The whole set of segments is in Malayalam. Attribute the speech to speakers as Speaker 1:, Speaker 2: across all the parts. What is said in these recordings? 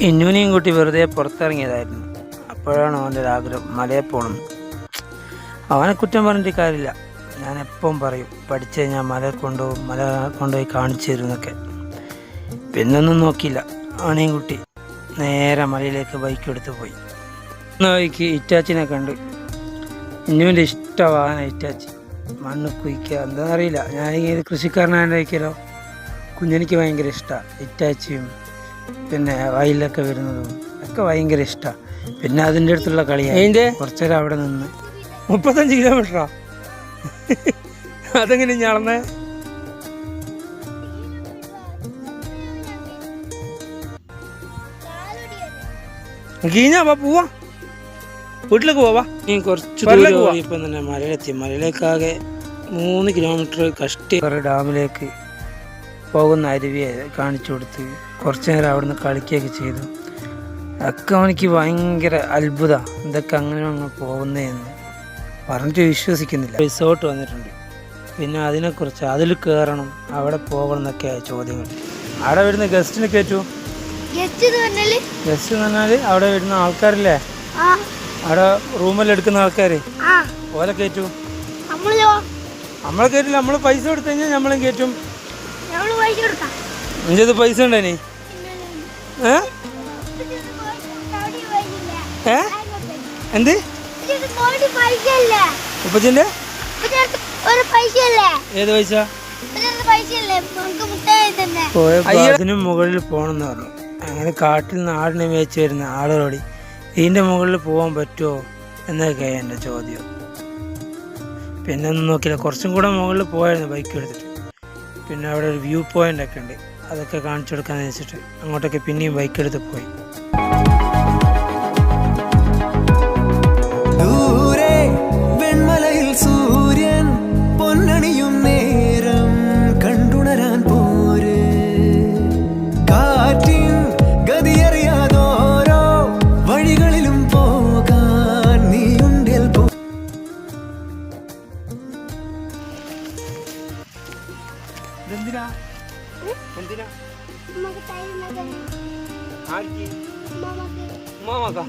Speaker 1: ഇന്നുനെയും കൂട്ടി വെറുതെ പുറത്തിറങ്ങിയതായിരുന്നു. അപ്പോഴാണ് അവന്റെ ഒരു ആഗ്രഹം. മലയെ പോകണം അവനെ കുറ്റം പറഞ്ഞിട്ട് കാര്യമില്ല. ഞാൻ എപ്പം പറയും പഠിച്ചു കഴിഞ്ഞാൽ മല കൊണ്ടുപോകും മല കൊണ്ടുപോയി കാണിച്ചു തരുന്നൊക്കെ പിന്നൊന്നും നോക്കിയില്ല. അവനെയും കുട്ടി നേരെ മലയിലേക്ക് ബൈക്ക് എടുത്ത് പോയി. ബൈക്ക് ഇറ്റാച്ചിനെ കണ്ട്. ഇന്നുവിന്റെ ഇഷ്ട വാഹനം ഇറ്റാച്ചി. മണ്ണ് കുഴിക്കുക എന്താണെന്നറിയില്ല ഞാൻ ഈ കൃഷിക്കാരനായിരിക്കലോ കുഞ്ഞെനിക്ക് ഭയങ്കര ഇഷ്ടമാണ് ഇറ്റാച്ചിയും പിന്നെ വയലൊക്കെ വരുന്നതും ഒക്കെ ഭയങ്കര ഇഷ്ടമാണ് പിന്നെ അതിന്റെ അടുത്തുള്ള കളിയാണ് കുറച്ചേരം അവിടെ നിന്ന്. മുപ്പത്തഞ്ച് കിലോമീറ്ററോ? അതെങ്ങനെ ഞളന്ന് കീഞ്ഞാ പോവാ. വീട്ടിലേക്ക് പോവാ നീ കുറച്ച് ദൂരം ഇപ്പം തന്നെ മലയിലെത്തി. മലയിലേക്കാകെ മൂന്ന് കിലോമീറ്റർ കഷ്ടി. ഡാമിലേക്ക് പോകുന്ന അരുവിയെ കാണിച്ചു കൊടുത്ത് കുറച്ച് നേരം അവിടുന്ന് കളിക്കുകയൊക്കെ ചെയ്തു. ഒക്കെ അവനിക്ക് ഭയങ്കര അത്ഭുത. ഇതൊക്കെ അങ്ങനെ അങ്ങ് പോകുന്നതെന്ന് പറഞ്ഞിട്ട് വിശ്വസിക്കുന്നില്ല. റിസോർട്ട് വന്നിട്ടുണ്ട്. പിന്നെ അതിനെക്കുറിച്ച് അതിൽ കയറണം അവിടെ പോകണം എന്നൊക്കെയായ ചോദ്യങ്ങൾ. അവിടെ വരുന്ന ഗസ്റ്റിന് കയറ്റൂ
Speaker 2: ഗസ്റ്റ് എന്ന്
Speaker 1: പറഞ്ഞാൽ അവിടെ വരുന്ന ആൾക്കാരില്ലേ? അവിടെ റൂമെല്ലാം എടുക്കുന്ന ആൾക്കാർ
Speaker 2: ആ.
Speaker 1: ഓലെ കയറ്റൂ
Speaker 2: നമ്മളോ
Speaker 1: നമ്മളെ കയറ്റില്ല നമ്മൾ പൈസ കൊടുത്തു കഴിഞ്ഞാൽ നമ്മളും കയറ്റും
Speaker 2: നമ്മൾ പൈസ
Speaker 1: പൈസ ഉണ്ടേനി ഏ? എന്ത്?
Speaker 2: പൈസ
Speaker 1: ഏത് പൈസ? അതിന് മുകളിൽ പോകണമെന്ന് പറഞ്ഞു. അങ്ങനെ കാട്ടിൽ നിന്ന് ആടിനെ മേച്ച് വരുന്ന ആളുകളോട് ഇതിന്റെ മുകളിൽ പോകാൻ പറ്റുമോ എന്നൊക്കെയായി എന്റെ ചോദ്യം. പിന്നെ ഒന്നും നോക്കിയില്ല. കുറച്ചും കൂടെ മുകളിൽ പോയായിരുന്നു ബൈക്ക് എടുത്തിട്ട്. പിന്നെ അവിടെ ഒരു വ്യൂ പോയിന്റ് ഒക്കെ ഉണ്ട്. അതൊക്കെ കാണിച്ചു കൊടുക്കാന്ന് വെച്ചിട്ട് അങ്ങോട്ടൊക്കെ പിന്നെയും ബൈക്ക് എടുത്ത് പോയി.
Speaker 3: Nandina. Hmm? Nandina. Mama tayo
Speaker 1: na ganun.
Speaker 2: Aki. Mama
Speaker 1: ka.
Speaker 2: Mama
Speaker 1: ka.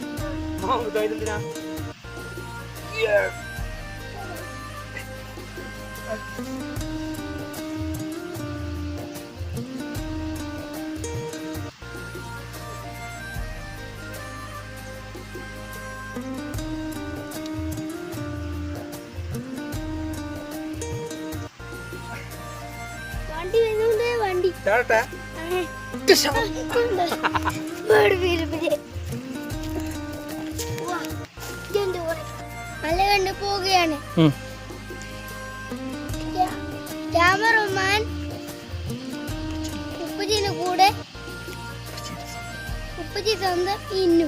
Speaker 1: Mama ka tayo
Speaker 2: nandina. Yeah. വണ്ടി
Speaker 1: ചേട്ടാ
Speaker 2: വീട് വീട് വീട്. വാ, ഇതെന്ത് പോലെ? മല കണ്ടു പോവുകയാണ് ക്യാമറമാൻ ഉപ്പുജിന്റെ കൂടെ ഉപ്പുജി സ്വന്തം ഇന്നു